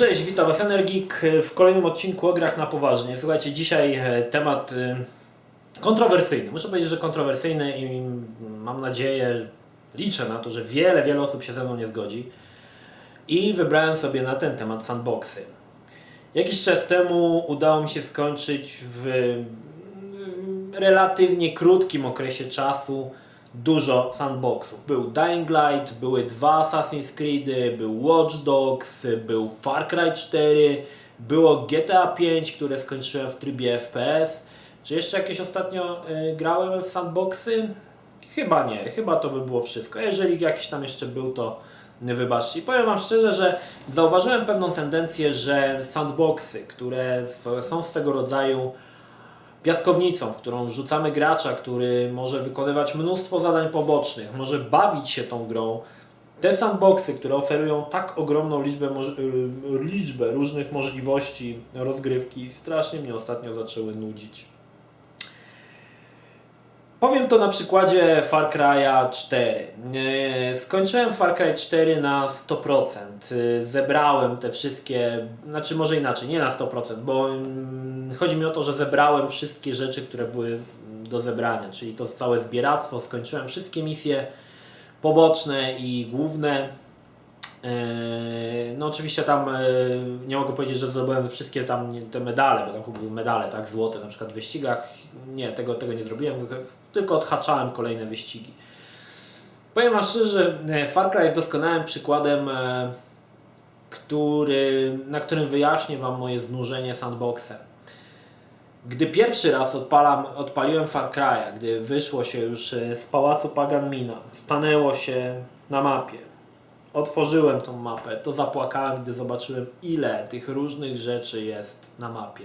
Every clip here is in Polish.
Cześć, witam Was Energik w kolejnym odcinku o grach na poważnie. Słuchajcie, dzisiaj e, temat e, kontrowersyjny. Muszę powiedzieć, że kontrowersyjny i mam nadzieję, liczę na to, że wiele, wiele osób się ze mną nie zgodzi. I wybrałem sobie na ten temat sandboxy. Jakiś czas temu udało mi się skończyć w w relatywnie krótkim okresie czasu dużo sandboxów. Był Dying Light, były dwa Assassin's Creedy, był Watch Dogs, był Far Cry 4, było GTA 5, które skończyłem w trybie FPS. Czy jeszcze jakieś ostatnio y, grałem w sandboxy? Chyba nie, chyba to by było wszystko. Jeżeli jakiś tam jeszcze był, to wybaczcie. I powiem Wam szczerze, że zauważyłem pewną tendencję, że sandboxy, które są swego rodzaju piaskownicą, w którą rzucamy gracza, który może wykonywać mnóstwo zadań pobocznych, może bawić się tą grą. Te sandboxy, które oferują tak ogromną liczbę, y, liczbę różnych możliwości rozgrywki, strasznie mnie ostatnio zaczęły nudzić. Powiem to na przykładzie Far Cry'a 4. Yy, Skończyłem Far Cry 4 na 100%. Yy, Zebrałem te wszystkie, znaczy może inaczej, nie na 100%, bo mm, chodzi mi o to, że zebrałem wszystkie rzeczy, które były do zebrania, czyli to całe zbieractwo. Skończyłem wszystkie misje poboczne i główne. Yy, No oczywiście tam yy, nie mogę powiedzieć, że zdobyłem wszystkie tam te medale, bo tam były medale tak złote na przykład w wyścigach. Nie, tego, tego nie zrobiłem, tylko odhaczałem kolejne wyścigi. Powiem Wam szczerze, e, Far Cry jest doskonałym przykładem, e, który, na którym wyjaśnię Wam moje znużenie sandboxem. Gdy pierwszy raz odpalam, odpaliłem Far Cry'a, gdy wyszło się już e, z pałacu Paganmina, stanęło się na mapie, otworzyłem tą mapę, to zapłakałem, gdy zobaczyłem ile tych różnych rzeczy jest na mapie.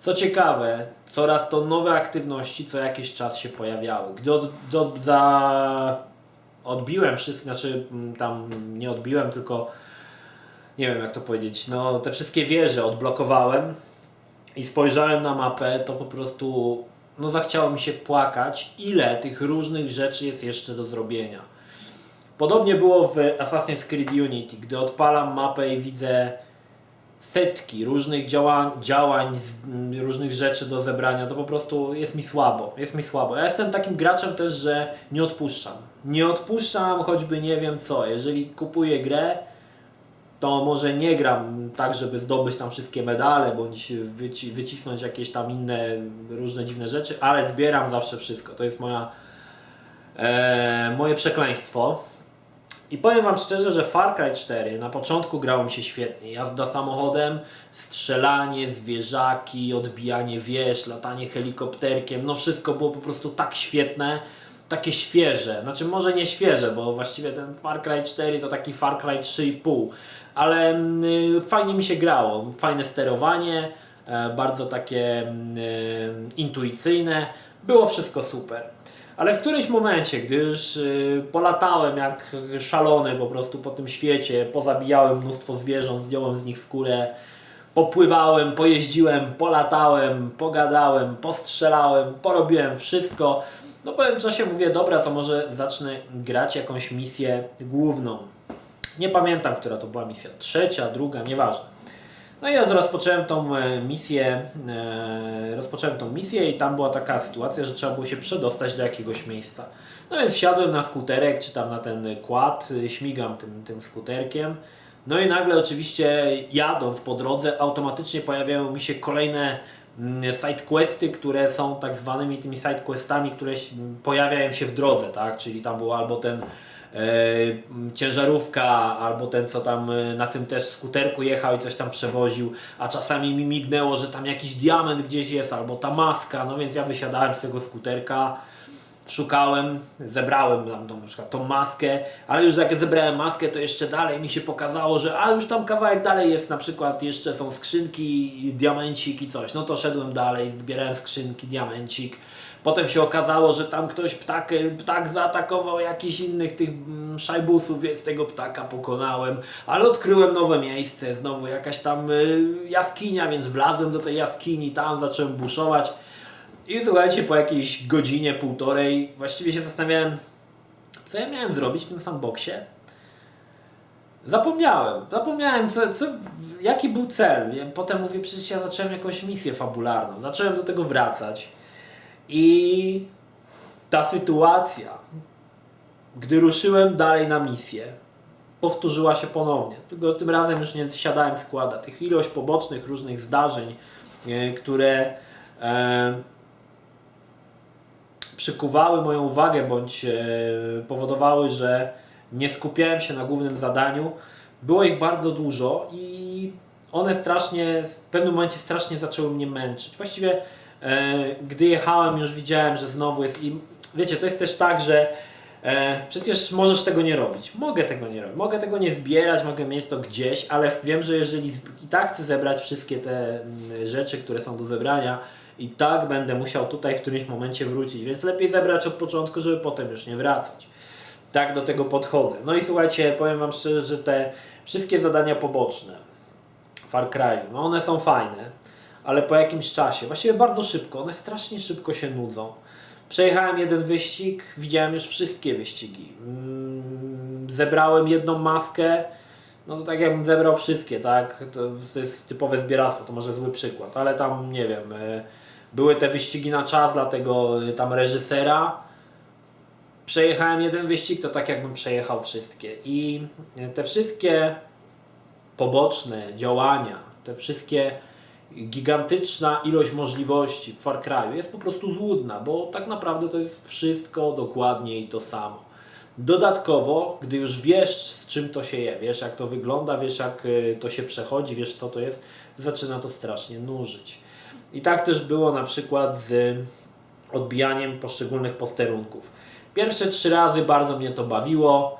Co ciekawe, coraz to nowe aktywności co jakiś czas się pojawiały. Gdy od, do, za, odbiłem wszystko, znaczy mm, tam nie odbiłem, tylko nie wiem jak to powiedzieć, no te wszystkie wieże odblokowałem i spojrzałem na mapę, to po prostu no zachciało mi się płakać, ile tych różnych rzeczy jest jeszcze do zrobienia. Podobnie było w Assassin's Creed Unity, gdy odpalam mapę i widzę setki różnych działań, działań mm, różnych rzeczy do zebrania, to po prostu jest mi słabo. Jest mi słabo. Ja jestem takim graczem też, że nie odpuszczam. Nie odpuszczam choćby nie wiem co. Jeżeli kupuję grę, to może nie gram tak, żeby zdobyć tam wszystkie medale, bądź wyci wycisnąć jakieś tam inne różne dziwne rzeczy, ale zbieram zawsze wszystko. To jest moja, e, moje przekleństwo. I powiem Wam szczerze, że Far Cry 4 na początku grało mi się świetnie. Jazda samochodem, strzelanie, zwierzaki, odbijanie wież, latanie helikopterkiem, no wszystko było po prostu tak świetne, takie świeże. Znaczy może nie świeże, bo właściwie ten Far Cry 4 to taki Far Cry 3,5, ale mm, fajnie mi się grało. Fajne sterowanie, e, bardzo takie mm, e, intuicyjne. Było wszystko super. Ale w którymś momencie, gdy już y, polatałem jak szalony po prostu po tym świecie, pozabijałem mnóstwo zwierząt, zdjąłem z nich skórę, popływałem, pojeździłem, polatałem, pogadałem, postrzelałem, porobiłem wszystko. No po pewnym czasie mówię, dobra, to może zacznę grać jakąś misję główną. Nie pamiętam, która to była misja, trzecia, druga, nieważne. No i rozpocząłem tą e, misję, e, rozpocząłem tą misję i tam była taka sytuacja, że trzeba było się przedostać do jakiegoś miejsca. No więc wsiadłem na skuterek, czy tam na ten kład, y, śmigam tym, tym skuterkiem. No i nagle oczywiście jadąc po drodze automatycznie pojawiają mi się kolejne mm, sidequesty, które są tak zwanymi tymi sidequestami, które pojawiają się w drodze, tak? Czyli tam był albo ten e, ciężarówka, albo ten co tam e, na tym też skuterku jechał i coś tam przewoził, a czasami mi mignęło, że tam jakiś diament gdzieś jest, albo ta maska, no więc ja wysiadałem z tego skuterka, szukałem, zebrałem tam tą, na przykład tą maskę, ale już jak zebrałem maskę, to jeszcze dalej mi się pokazało, że a już tam kawałek dalej jest, na przykład jeszcze są skrzynki, diamencik i coś. No to szedłem dalej, zbierałem skrzynki, diamencik. Potem się okazało, że tam ktoś ptak, ptak zaatakował jakichś innych tych mm, szajbusów, więc tego ptaka pokonałem, ale odkryłem nowe miejsce, znowu jakaś tam y, jaskinia, więc wlazłem do tej jaskini, tam zacząłem buszować. I słuchajcie, po jakiejś godzinie, półtorej, właściwie się zastanawiałem, co ja miałem zrobić w tym sandboxie. Zapomniałem, zapomniałem, co, co, jaki był cel. Potem mówię, przecież ja zacząłem jakąś misję fabularną. Zacząłem do tego wracać. I ta sytuacja, gdy ruszyłem dalej na misję, powtórzyła się ponownie. Tylko tym razem już nie siadałem składa. Tych ilość pobocznych różnych zdarzeń, e, które e, przykuwały moją uwagę bądź e, powodowały, że nie skupiałem się na głównym zadaniu. Było ich bardzo dużo i one strasznie, w pewnym momencie strasznie zaczęły mnie męczyć. Właściwie gdy jechałem już widziałem, że znowu jest i wiecie, to jest też tak, że e, przecież możesz tego nie robić. Mogę tego nie robić. Mogę tego nie zbierać, mogę mieć to gdzieś, ale wiem, że jeżeli i tak chcę zebrać wszystkie te mm, rzeczy, które są do zebrania, i tak będę musiał tutaj w którymś momencie wrócić, więc lepiej zebrać od początku, żeby potem już nie wracać. Tak do tego podchodzę. No i słuchajcie, powiem Wam szczerze, że te wszystkie zadania poboczne Far Cry, no one są fajne, ale po jakimś czasie, właściwie bardzo szybko, one strasznie szybko się nudzą. Przejechałem jeden wyścig, widziałem już wszystkie wyścigi. Mm, Zebrałem jedną maskę, no to tak jakbym zebrał wszystkie, tak? To, to jest typowe zbieractwo, to może zły przykład, ale tam nie wiem, e, były te wyścigi na czas dla tego e, tam reżysera. Przejechałem jeden wyścig, to tak jakbym przejechał wszystkie. I e, te wszystkie poboczne działania, te wszystkie gigantyczna ilość możliwości w Far Cry'u jest po prostu złudna, bo tak naprawdę to jest wszystko dokładnie i to samo. Dodatkowo, gdy już wiesz z czym to się je, wiesz jak to wygląda, wiesz jak y, to się przechodzi, wiesz co to jest, zaczyna to strasznie nużyć. I tak też było na przykład z odbijaniem poszczególnych posterunków. Pierwsze trzy razy bardzo mnie to bawiło.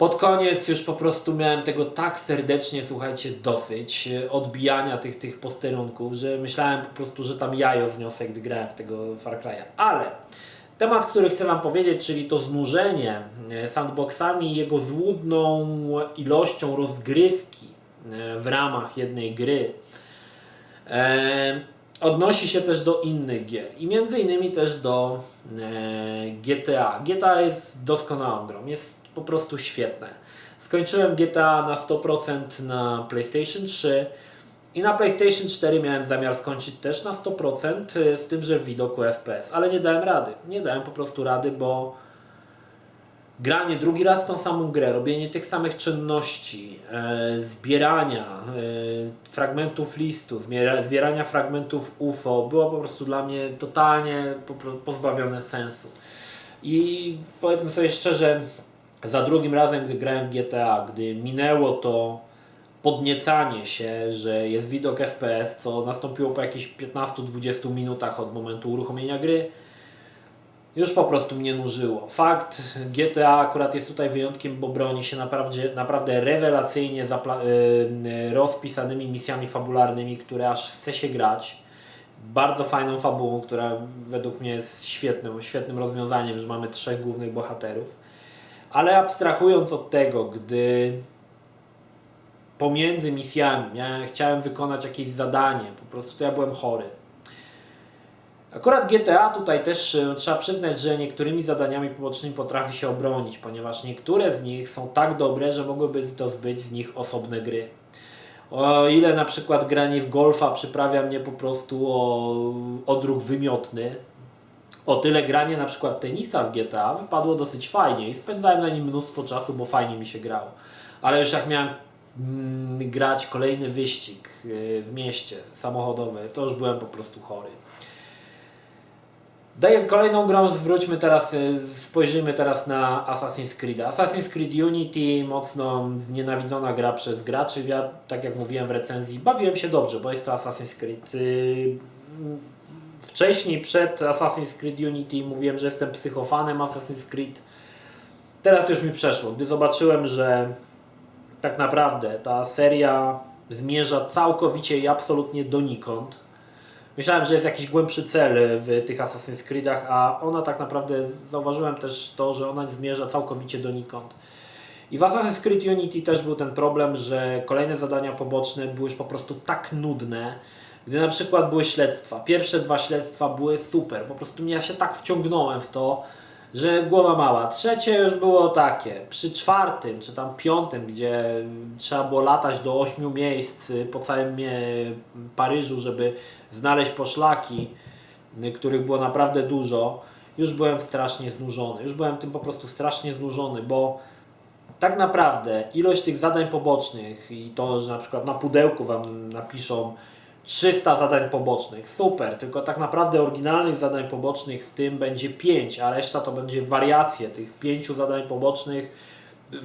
Pod koniec już po prostu miałem tego tak serdecznie, słuchajcie, dosyć e, odbijania tych, tych posterunków, że myślałem po prostu, że tam jajo zniosę, gdy grałem w tego Far Cry'a. Ale temat, który chcę Wam powiedzieć, czyli to znużenie e, sandboxami jego złudną ilością rozgrywki e, w ramach jednej gry, odnosi się też do innych gier i między innymi też do GTA. GTA jest doskonałą grą, jest po prostu świetne. Skończyłem GTA na 100% na PlayStation 3 i na PlayStation 4 miałem zamiar skończyć też na 100% y, z tym, że w widoku FPS, ale nie dałem rady. Nie dałem po prostu rady, bo granie drugi raz tą samą grę, robienie tych samych czynności, e, zbierania e, fragmentów listu, zbiera, zbierania fragmentów UFO było po prostu dla mnie totalnie pozbawione sensu. I powiedzmy sobie szczerze, za drugim razem, gdy grałem w GTA, gdy minęło to podniecanie się, że jest widok FPS, co nastąpiło po jakichś 15-20 minutach od momentu uruchomienia gry, już po prostu mnie nużyło. Fakt, GTA akurat jest tutaj wyjątkiem, bo broni się naprawdę, naprawdę rewelacyjnie y, y, rozpisanymi misjami fabularnymi, które aż chce się grać. Bardzo fajną fabułą, która według mnie jest świetnym, świetnym rozwiązaniem, że mamy trzech głównych bohaterów. Ale abstrahując od tego, gdy pomiędzy misjami miałem, chciałem wykonać jakieś zadanie, po prostu to ja byłem chory. Akurat GTA tutaj też e, trzeba przyznać, że niektórymi zadaniami pobocznymi potrafi się obronić, ponieważ niektóre z nich są tak dobre, że mogłyby to zbyć z nich osobne gry. O ile na przykład granie w golfa przyprawia mnie po prostu o odruch wymiotny, o tyle granie na przykład tenisa w GTA wypadło dosyć fajnie i spędzałem na nim mnóstwo czasu, bo fajnie mi się grało. Ale już jak miałem mm, grać kolejny wyścig yy, w mieście samochodowy, to już byłem po prostu chory. Daję kolejną grą, zwróćmy teraz, y, spojrzymy teraz na Assassin's Creed. Assassin's Creed Unity, mocno znienawidzona gra przez graczy. Ja, tak jak mówiłem w recenzji, bawiłem się dobrze, bo jest to Assassin's Creed. Wcześniej, przed Assassin's Creed Unity, mówiłem, że jestem psychofanem Assassin's Creed. Teraz już mi przeszło, gdy zobaczyłem, że tak naprawdę ta seria zmierza całkowicie i absolutnie donikąd. Myślałem, że jest jakiś głębszy cel w tych Assassin's Creedach, a ona tak naprawdę, zauważyłem też to, że ona zmierza całkowicie donikąd. I w Assassin's Creed Unity też był ten problem, że kolejne zadania poboczne były już po prostu tak nudne, gdy na przykład były śledztwa. Pierwsze dwa śledztwa były super, po prostu ja się tak wciągnąłem w to, że głowa mała. Trzecie już było takie, przy czwartym czy tam piątym, gdzie trzeba było latać do ośmiu miejsc po całym mie- Paryżu, żeby znaleźć poszlaki, y, których było naprawdę dużo, już byłem strasznie znużony. Już byłem tym po prostu strasznie znużony, bo tak naprawdę ilość tych zadań pobocznych i to, że na przykład na pudełku Wam napiszą 300 zadań pobocznych, super, tylko tak naprawdę oryginalnych zadań pobocznych w tym będzie 5, a reszta to będzie wariacje tych 5 zadań pobocznych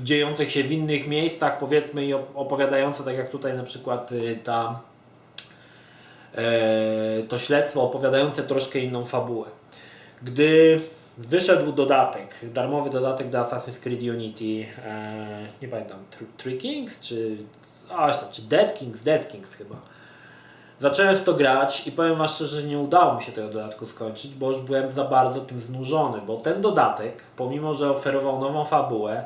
dziejących się w innych miejscach, powiedzmy i op- opowiadające, tak jak tutaj na przykład y, ta e, to śledztwo opowiadające troszkę inną fabułę. Gdy wyszedł dodatek, darmowy dodatek do Assassin's Creed Unity, e, nie pamiętam, Thr- Three Kings, czy, tam, czy Dead Kings, Dead Kings chyba. Zacząłem w to grać i powiem Wam szczerze, że nie udało mi się tego dodatku skończyć, bo już byłem za bardzo tym znużony, bo ten dodatek, pomimo że oferował nową fabułę,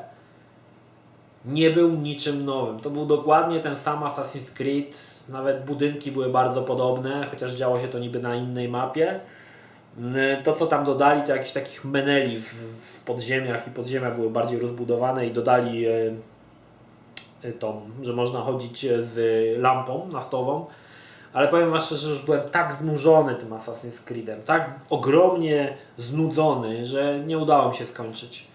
nie był niczym nowym. To był dokładnie ten sam Assassin's Creed, nawet budynki były bardzo podobne, chociaż działo się to niby na innej mapie. Mm, To co tam dodali to jakichś takich meneli w, w podziemiach i podziemia były bardziej rozbudowane i dodali e, e, tą, że można chodzić e, z lampą naftową. Ale powiem Wam szczerze, że już byłem tak znużony tym Assassin's Creedem, tak ogromnie znudzony, że nie udało mi się skończyć.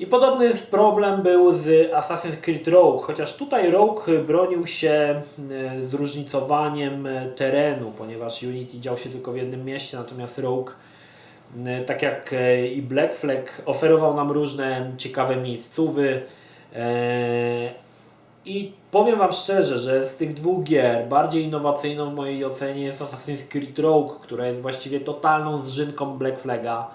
I podobny problem był z Assassin's Creed Rogue, chociaż tutaj Rogue bronił się e, zróżnicowaniem e, terenu, ponieważ Unity dział się tylko w jednym mieście, natomiast Rogue, e, tak jak i Black Flag, oferował nam różne ciekawe miejscówy. I powiem Wam szczerze, że z tych dwóch gier bardziej innowacyjną w mojej ocenie jest Assassin's Creed Rogue, która jest właściwie totalną zżynką Black Flaga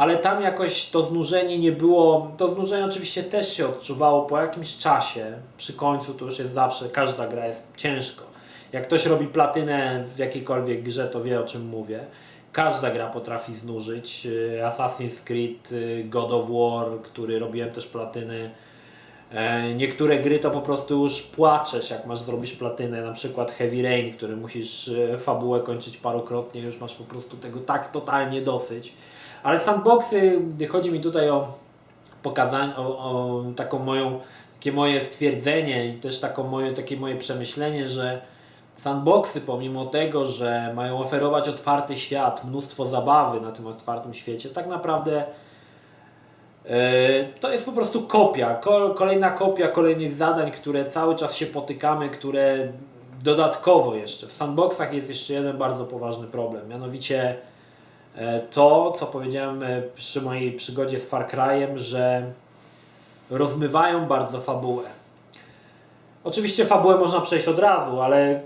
ale tam jakoś to znużenie nie było. To znużenie oczywiście też się odczuwało po jakimś czasie. Przy końcu to już jest zawsze, każda gra jest ciężko. Jak ktoś robi platynę w jakiejkolwiek grze, to wie o czym mówię. Każda gra potrafi znużyć. Assassin's Creed, yy, God of War, który robiłem też platyny. E, Niektóre gry to po prostu już płaczesz, jak masz zrobić platynę, na przykład Heavy Rain, który musisz e, fabułę kończyć parokrotnie, już masz po prostu tego tak totalnie dosyć. Ale sandboxy, chodzi mi tutaj o pokazanie, o, o taką moją, takie moje stwierdzenie i też taką moje, takie moje przemyślenie, że sandboxy pomimo tego, że mają oferować otwarty świat, mnóstwo zabawy na tym otwartym świecie, tak naprawdę to jest po prostu kopia, ko- kolejna kopia kolejnych zadań, które cały czas się potykamy, które dodatkowo jeszcze, w sandboxach jest jeszcze jeden bardzo poważny problem, mianowicie e, to, co powiedziałem e, przy mojej przygodzie z Far Cry'em, że rozmywają bardzo fabułę. Oczywiście fabułę można przejść od razu, ale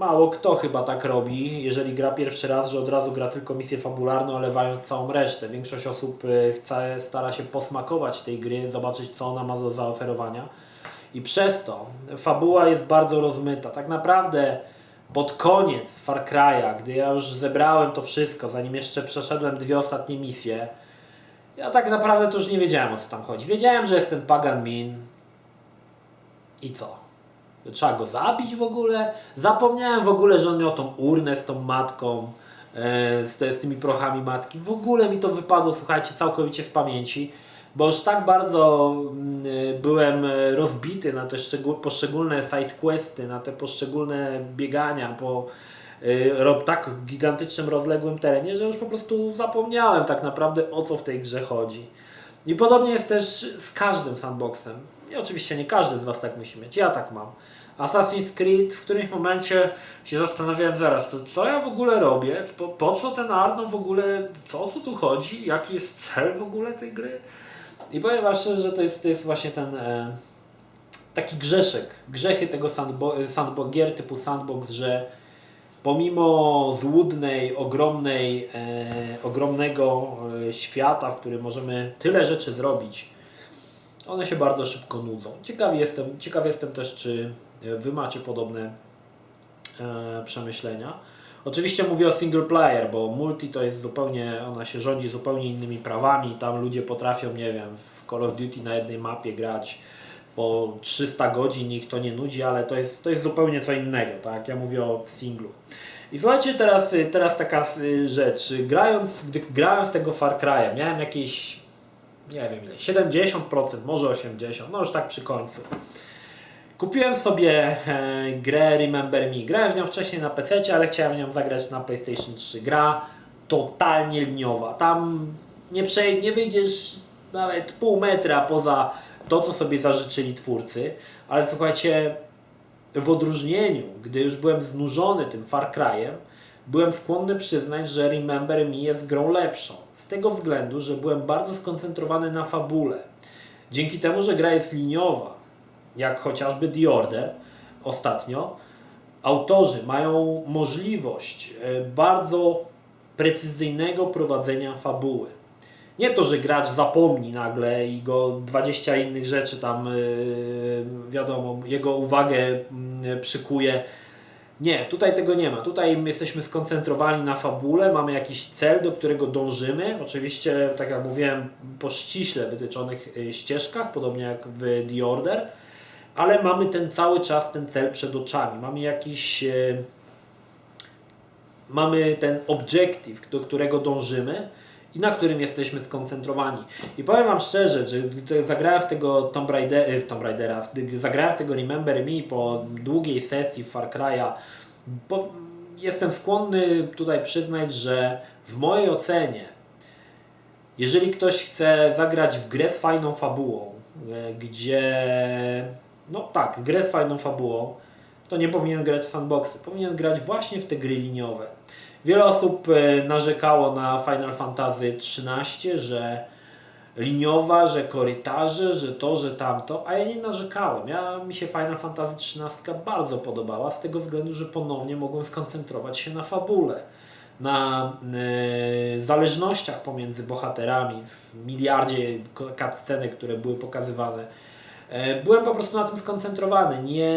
mało kto chyba tak robi, jeżeli gra pierwszy raz, że od razu gra tylko misję fabularną, olewając całą resztę. Większość osób e, chce, stara się posmakować tej gry, zobaczyć co ona ma do zaoferowania. I przez to fabuła jest bardzo rozmyta. Tak naprawdę pod koniec Far Cry'a, gdy ja już zebrałem to wszystko, zanim jeszcze przeszedłem dwie ostatnie misje, ja tak naprawdę to już nie wiedziałem o co tam chodzi. Wiedziałem, że jest ten Pagan Min i co? Trzeba go zabić w ogóle? Zapomniałem w ogóle, że on miał tą urnę z tą matką, e, z, tymi prochami matki. W ogóle mi to wypadło, słuchajcie, całkowicie z pamięci, bo już tak bardzo mm, e, byłem rozbity na te poszczególne sidequesty, na te poszczególne biegania po e, tak gigantycznym, rozległym terenie, że już po prostu zapomniałem tak naprawdę o co w tej grze chodzi. I podobnie jest też z każdym sandboxem. I oczywiście nie każdy z Was tak musi mieć, ja tak mam. Assassin's Creed w którymś momencie się zastanawiałem zaraz, to co ja w ogóle robię? Po, po co ten Arno w ogóle, co o co tu chodzi? Jaki jest cel w ogóle tej gry? I powiem Wam szczerze, że to jest, to jest właśnie ten e, taki grzeszek, grzechy tego sandbo, sandbo, gier typu sandbox, że pomimo złudnej, ogromnej, e, ogromnego e, świata, w którym możemy tyle rzeczy zrobić, one się bardzo szybko nudzą. Ciekaw jestem, ciekaw jestem też, czy e, Wy macie podobne e, przemyślenia. Oczywiście mówię o single player, bo multi to jest zupełnie, ona się rządzi zupełnie innymi prawami. Tam ludzie potrafią, nie wiem, w Call of Duty na jednej mapie grać po 300 godzin, ich to nie nudzi, ale to jest, to jest zupełnie co innego, tak? Ja mówię o singlu. I słuchajcie, teraz, y, teraz taka y, rzecz. Grając, gdy grałem w tego Far Cry'a, miałem jakieś, nie wiem ile, 70%, może 80%, no już tak przy końcu. Kupiłem sobie e, grę Remember Me. Grałem w nią wcześniej na PC, ale chciałem w nią zagrać na PlayStation 3. Gra totalnie liniowa. Tam nie, przej- nie wyjdziesz nawet pół metra poza to, co sobie zażyczyli twórcy. Ale słuchajcie, w odróżnieniu, gdy już byłem znużony tym Far Cry'em, byłem skłonny przyznać, że Remember Me jest grą lepszą. Tego względu, że byłem bardzo skoncentrowany na fabule. Dzięki temu, że gra jest liniowa, jak chociażby The Order ostatnio, autorzy mają możliwość e, bardzo precyzyjnego prowadzenia fabuły. Nie to, że gracz zapomni nagle i go 20 innych rzeczy tam, yy, wiadomo, jego uwagę yy, przykuje. Nie, tutaj tego nie ma. Tutaj jesteśmy skoncentrowani na fabule, mamy jakiś cel, do którego dążymy. Oczywiście, tak jak mówiłem, po ściśle wytyczonych yy, ścieżkach, podobnie jak w The Order, ale mamy ten cały czas ten cel przed oczami. Mamy jakiś. Yy, mamy ten objective, do którego dążymy i na którym jesteśmy skoncentrowani. I powiem Wam szczerze, że gdy zagrałem w tego Tomb, Raider, y, Tomb Raidera, gdy zagrałem w tego Remember Me po długiej sesji Far Cry'a, jestem skłonny tutaj przyznać, że w mojej ocenie, jeżeli ktoś chce zagrać w grę z fajną fabułą, e, gdzie, no tak, grę z fajną fabułą, to nie powinien grać w sandboxy, powinien grać właśnie w te gry liniowe. Wiele osób e, narzekało na Final Fantasy XIII, że liniowa, że korytarze, że to, że tamto, a ja nie narzekałem. Ja, mi się Final Fantasy XIII bardzo podobała z tego względu, że ponownie mogłem skoncentrować się na fabule, na e, zależnościach pomiędzy bohaterami, w miliardzie cutscenek, które były pokazywane. E, Byłem po prostu na tym skoncentrowany. Nie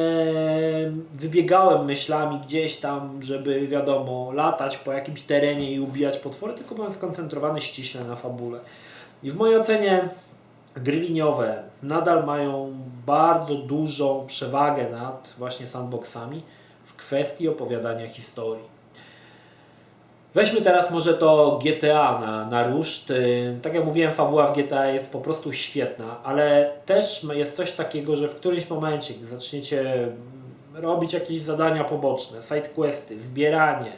wybiegałem myślami gdzieś tam, żeby wiadomo, latać po jakimś terenie i ubijać potwory, tylko byłem skoncentrowany ściśle na fabule. I w mojej ocenie gry liniowe nadal mają bardzo dużą przewagę nad właśnie sandboxami w kwestii opowiadania historii. Weźmy teraz może to GTA na, na ruszt. Y, Tak jak mówiłem, fabuła w GTA jest po prostu świetna, ale też jest coś takiego, że w którymś momencie, gdy zaczniecie robić jakieś zadania poboczne, sidequesty, zbieranie,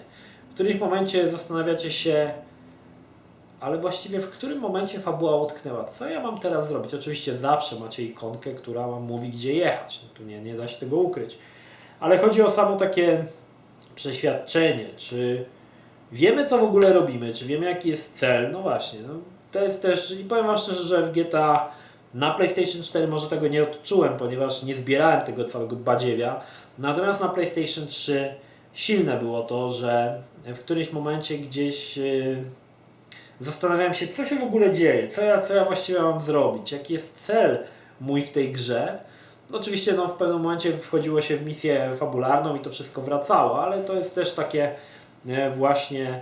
w którymś momencie zastanawiacie się, ale właściwie w którym momencie fabuła utknęła? Co ja mam teraz zrobić? Oczywiście zawsze macie ikonkę, która wam mówi, gdzie jechać. No tu nie, nie da się tego ukryć. Ale chodzi o samo takie przeświadczenie, czy wiemy, co w ogóle robimy, czy wiemy, jaki jest cel. No właśnie, no, to jest też, i powiem Wam szczerze, że w GTA na PlayStation 4 może tego nie odczułem, ponieważ nie zbierałem tego całego badziewia. Natomiast na PlayStation 3 silne było to, że w którymś momencie gdzieś yy, zastanawiałem się, co się w ogóle dzieje, co ja, co ja właściwie mam zrobić, jaki jest cel mój w tej grze. Oczywiście no, w pewnym momencie wchodziło się w misję fabularną i to wszystko wracało, ale to jest też takie właśnie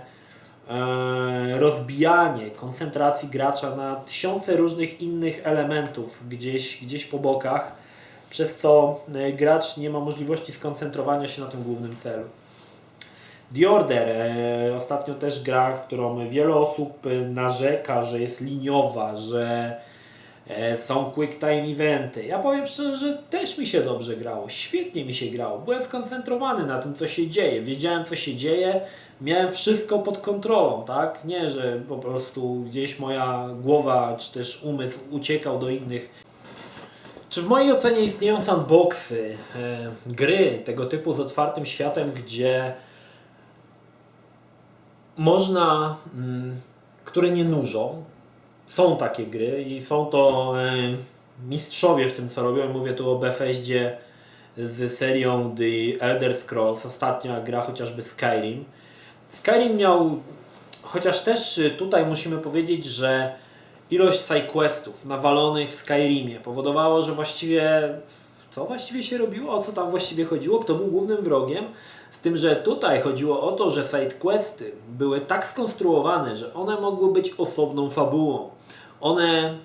e, rozbijanie koncentracji gracza na tysiące różnych innych elementów gdzieś, gdzieś po bokach, przez co e, gracz nie ma możliwości skoncentrowania się na tym głównym celu. The Order, e, ostatnio też gra, w którą wiele osób e, narzeka, że jest liniowa, że e, są quick time eventy. Ja powiem szczerze, że też mi się dobrze grało, świetnie mi się grało. Byłem skoncentrowany na tym, co się dzieje. Wiedziałem, co się dzieje, miałem wszystko pod kontrolą, tak? Nie, że po prostu gdzieś moja głowa czy też umysł uciekał do innych czy w mojej ocenie istnieją sandboxy, e, gry tego typu z otwartym światem, gdzie można, mm, które nie nużą. Są takie gry i są to e, mistrzowie w tym co robią. Mówię tu o Bethesdzie z serią The Elder Scrolls, ostatnia gra chociażby Skyrim. Skyrim miał, chociaż też y, tutaj musimy powiedzieć, że ilość sidequestów nawalonych w Skyrimie powodowało, że właściwie co właściwie się robiło, o co tam właściwie chodziło, kto był głównym wrogiem. Z tym, że tutaj chodziło o to, że sidequesty były tak skonstruowane, że one mogły być osobną fabułą. One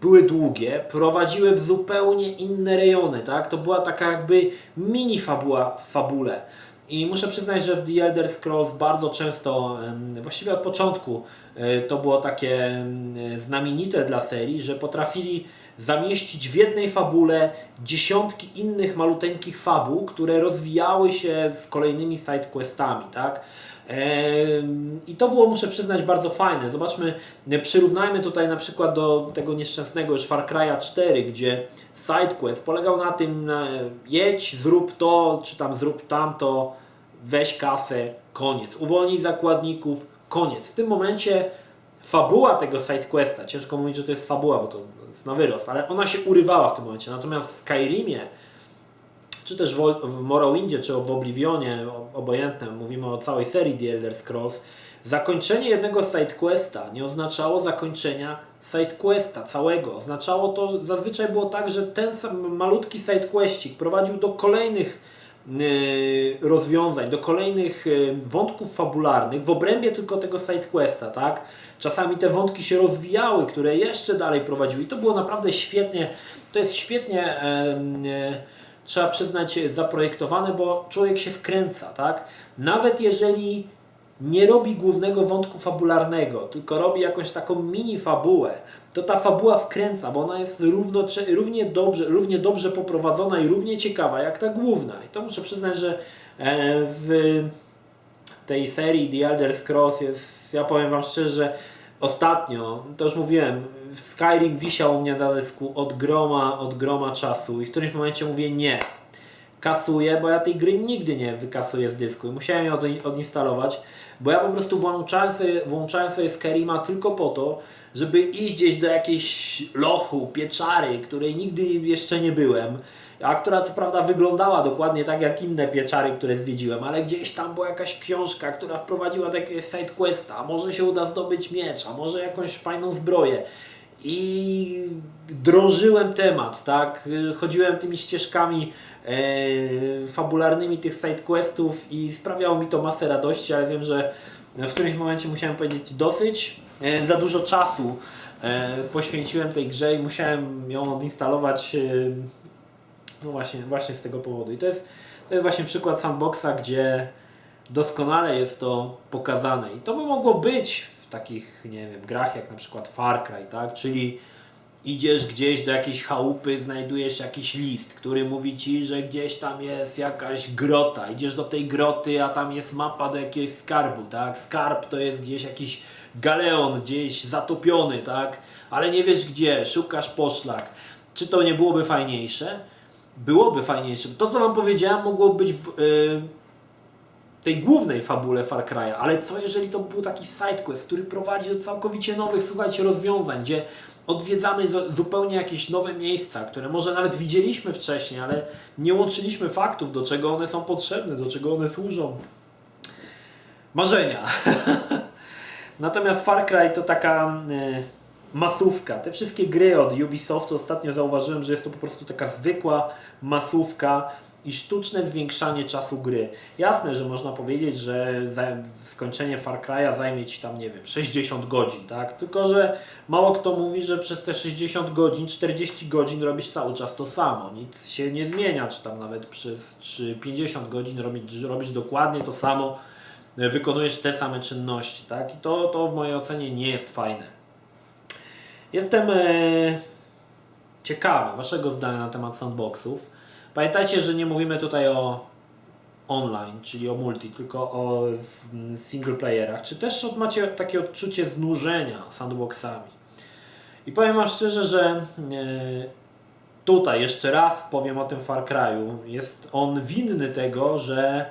były długie, prowadziły w zupełnie inne rejony, tak? To była taka jakby mini fabuła w fabule. I muszę przyznać, że w The Elder Scrolls bardzo często, właściwie od początku, e, to było takie znamienite dla serii, że potrafili zamieścić w jednej fabule dziesiątki innych maluteńkich fabuł, które rozwijały się z kolejnymi sidequestami, tak? I to było, muszę przyznać, bardzo fajne. Zobaczmy, przyrównajmy tutaj na przykład do tego nieszczęsnego już Far Cry'a 4, gdzie sidequest polegał na tym, jedź, zrób to, czy tam zrób tamto, weź kasę, koniec. Uwolnij zakładników, koniec. W tym momencie fabuła tego sidequesta, ciężko mówić, że to jest fabuła, bo to jest na wyrost, ale ona się urywała w tym momencie. Natomiast w Skyrimie, czy też w Morrowindzie, czy w Oblivionie, obojętne, mówimy o całej serii The Elder Scrolls, zakończenie jednego sidequesta nie oznaczało zakończenia sidequesta całego. Oznaczało to, zazwyczaj było tak, że ten malutki sidequestik prowadził do kolejnych yy, rozwiązań, do kolejnych yy, wątków fabularnych w obrębie tylko tego sidequesta, tak? Czasami te wątki się rozwijały, które jeszcze dalej prowadziły i to było naprawdę świetnie, to jest świetnie e, trzeba przyznać zaprojektowane, bo człowiek się wkręca, tak? Nawet jeżeli nie robi głównego wątku fabularnego, tylko robi jakąś taką mini fabułę, to ta fabuła wkręca, bo ona jest równo, równie, dobrze, równie dobrze poprowadzona i równie ciekawa jak ta główna. I to muszę przyznać, że e, w tej serii The Elder Scrolls jest, ja powiem Wam szczerze, ostatnio, to już mówiłem, Skyrim wisiał u mnie na dysku od groma, od groma czasu i w którymś momencie mówię nie, kasuję, bo ja tej gry nigdy nie wykasuję z dysku i musiałem ją od- odinstalować, bo ja po prostu włączałem sobie, włączałem sobie Skyrima tylko po to, żeby iść gdzieś do jakiejś lochu, pieczary, której nigdy jeszcze nie byłem, a która co prawda wyglądała dokładnie tak jak inne pieczary, które zwiedziłem, ale gdzieś tam była jakaś książka, która wprowadziła takiego sidequesta, a może się uda zdobyć miecz, a może jakąś fajną zbroję. I drążyłem temat, tak? Chodziłem tymi ścieżkami e, fabularnymi tych sidequestów i sprawiało mi to masę radości, ale wiem, że w którymś momencie musiałem powiedzieć dosyć. E, za dużo czasu e, poświęciłem tej grze i musiałem ją odinstalować e, no właśnie, właśnie z tego powodu. I to jest, to jest właśnie przykład sandboxa, gdzie doskonale jest to pokazane. I to by mogło być takich, nie wiem, grach jak na przykład Far Cry, tak? Czyli idziesz gdzieś do jakiejś chałupy, znajdujesz jakiś list, który mówi ci, że gdzieś tam jest jakaś grota. Idziesz do tej groty, a tam jest mapa do jakiegoś skarbu, tak? Skarb to jest gdzieś jakiś galeon, gdzieś zatopiony, tak? Ale nie wiesz gdzie, szukasz poszlak. Czy to nie byłoby fajniejsze? Byłoby fajniejsze. To, co Wam powiedziałem, mogło być w y, tej głównej fabule Far Cry'a, ale co jeżeli to był taki sidequest, który prowadzi do całkowicie nowych, słuchajcie, rozwiązań, gdzie odwiedzamy zu- zupełnie jakieś nowe miejsca, które może nawet widzieliśmy wcześniej, ale nie łączyliśmy faktów, do czego one są potrzebne, do czego one służą. Marzenia. Natomiast Far Cry to taka y, masówka. Te wszystkie gry od Ubisoftu ostatnio zauważyłem, że jest to po prostu taka zwykła masówka i sztuczne zwiększanie czasu gry. Jasne, że można powiedzieć, że skończenie Far Cry'a zajmie Ci tam, nie wiem, 60 godzin, tak? Tylko, że mało kto mówi, że przez te 60 godzin, 40 godzin robisz cały czas to samo. Nic się nie zmienia, czy tam nawet przez czy 50 godzin robisz, robisz dokładnie to samo, e, wykonujesz te same czynności, tak? I to, to w mojej ocenie nie jest fajne. Jestem e, ciekawy Waszego zdania na temat sandboxów. Pamiętajcie, że nie mówimy tutaj o online, czyli o multi, tylko o mm, single playerach. Czy też macie takie odczucie znużenia sandboxami? I powiem Wam szczerze, że e, tutaj jeszcze raz powiem o tym Far Cry'u. Jest on winny tego, że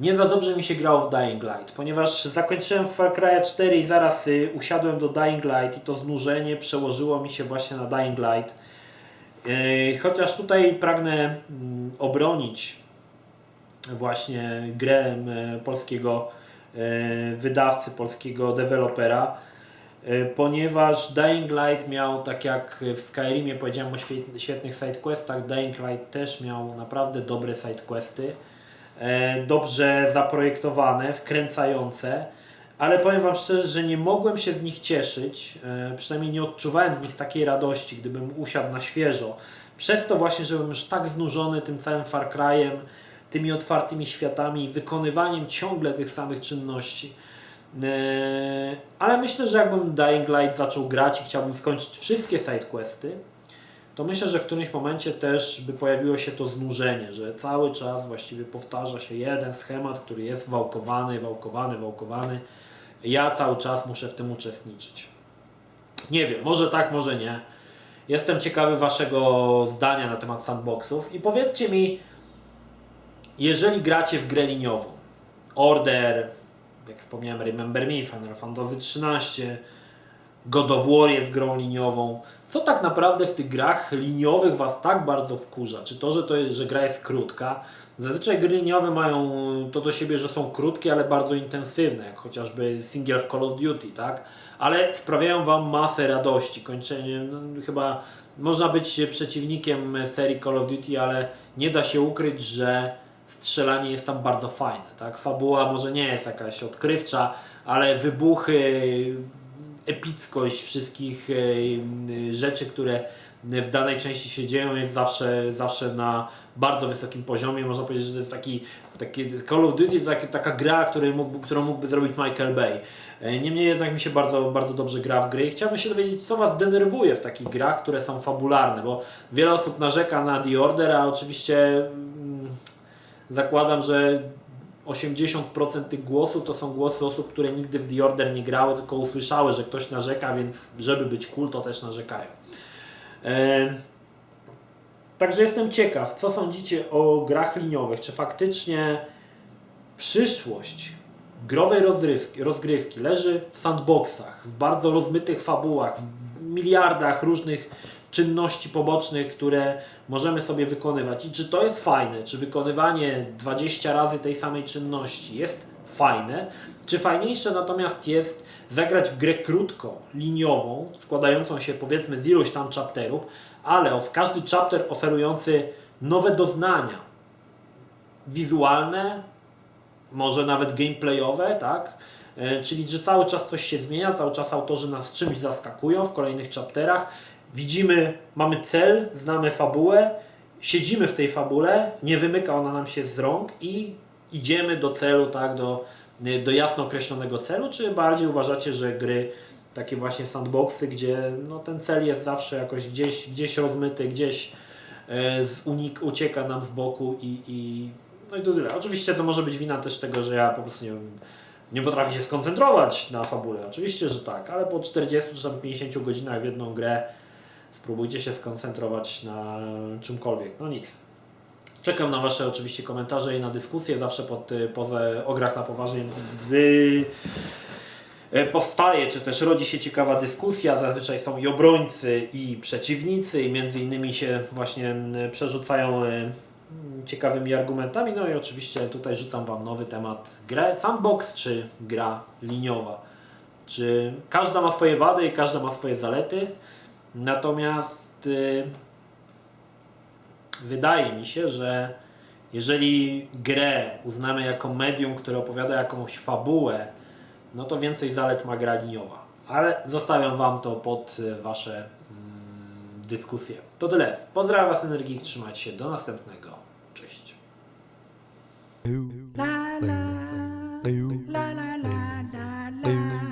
nie za dobrze mi się grało w Dying Light, ponieważ zakończyłem Far Cry 4 i zaraz y, usiadłem do Dying Light i to znużenie przełożyło mi się właśnie na Dying Light. Yy, Chociaż tutaj pragnę mm, obronić właśnie grę mm, polskiego yy, wydawcy, polskiego dewelopera, yy, ponieważ Dying Light miał, tak jak w Skyrimie powiedziałem o świet- świetnych sidequestach, Dying Light też miał naprawdę dobre sidequesty, dobrze zaprojektowane, wkręcające, ale powiem Wam szczerze, że nie mogłem się z nich cieszyć, e, przynajmniej nie odczuwałem z nich takiej radości, gdybym usiadł na świeżo. Przez to właśnie, że byłem już tak znużony tym całym Far Cry'em, tymi otwartymi światami, wykonywaniem ciągle tych samych czynności. Eee, Ale myślę, że jakbym Dying Light zaczął grać i chciałbym skończyć wszystkie sidequesty, to myślę, że w którymś momencie też by pojawiło się to znużenie, że cały czas właściwie powtarza się jeden schemat, który jest wałkowany, wałkowany, wałkowany. Ja cały czas muszę w tym uczestniczyć. Nie wiem, może tak, może nie. Jestem ciekawy Waszego zdania na temat sandboxów i powiedzcie mi, jeżeli gracie w grę liniową, Order, jak wspomniałem, Remember Me, Final Fantasy XIII, God of War jest grą liniową. Co tak naprawdę w tych grach liniowych Was tak bardzo wkurza? Czy to, że, to że gra jest krótka? Zazwyczaj gry liniowe mają to do siebie, że są krótkie, ale bardzo intensywne, jak chociażby single w Call of Duty, tak? Ale sprawiają Wam masę radości. Kończenie, no, chyba można być przeciwnikiem serii Call of Duty, ale nie da się ukryć, że strzelanie jest tam bardzo fajne, tak? Fabuła może nie jest jakaś odkrywcza, ale wybuchy, epickość wszystkich e, rzeczy, które w danej części się dzieją jest zawsze, zawsze na bardzo wysokim poziomie. Można powiedzieć, że to jest taki, taki Call of Duty to taki, taka gra, który mógłby, którą mógłby zrobić Michael Bay. E, Niemniej jednak mi się bardzo, bardzo dobrze gra w gry i chciałbym się dowiedzieć, co Was denerwuje w takich grach, które są fabularne, bo wiele osób narzeka na The Order, a oczywiście mm, zakładam, że 80% tych głosów to są głosy osób, które nigdy w The Order nie grały, tylko usłyszały, że ktoś narzeka, więc żeby być cool, to też narzekają. Także jestem ciekaw, co sądzicie o grach liniowych. Czy faktycznie przyszłość growej rozrywki, rozgrywki leży w sandboxach, w bardzo rozmytych fabułach, w miliardach różnych czynności pobocznych, które możemy sobie wykonywać. I czy to jest fajne? Czy wykonywanie 20 razy tej samej czynności jest fajne? Czy fajniejsze natomiast jest zagrać w grę krótką, liniową, składającą się powiedzmy z iluś tam chapterów, ale w każdy chapter oferujący nowe doznania wizualne, może nawet gameplayowe, tak? E, Czyli, że cały czas coś się zmienia, cały czas autorzy nas czymś zaskakują w kolejnych chapterach. Widzimy, mamy cel, znamy fabułę, siedzimy w tej fabule, nie wymyka ona nam się z rąk i idziemy do celu, tak, do, do jasno określonego celu, czy bardziej uważacie, że gry, takie właśnie sandboxy, gdzie no, ten cel jest zawsze jakoś gdzieś, gdzieś rozmyty, gdzieś e, z unik, ucieka nam z boku i, i no i to tyle. Oczywiście to może być wina też tego, że ja po prostu nie, nie potrafię się skoncentrować na fabule. Oczywiście, że tak, ale po 40 czy tam 50 godzinach w jedną grę spróbujcie się skoncentrować na czymkolwiek. No nic. Czekam na Wasze oczywiście komentarze i na dyskusję. Zawsze pod y, pozę o grach na poważnie wy... e, powstaje, czy też rodzi się ciekawa dyskusja. Zazwyczaj są i obrońcy, i przeciwnicy, i między innymi się właśnie przerzucają e, ciekawymi argumentami. No i oczywiście tutaj rzucam Wam nowy temat. Grę sandbox czy gra liniowa? Czy każda ma swoje wady i każda ma swoje zalety? Natomiast y, wydaje mi się, że jeżeli grę uznamy jako medium, które opowiada jakąś fabułę, no to więcej zalet ma gra liniowa. Ale zostawiam Wam to pod y, Wasze mm, dyskusje. To tyle. Pozdrawiam Was Energii, trzymajcie się. Do następnego. Cześć. La la la la la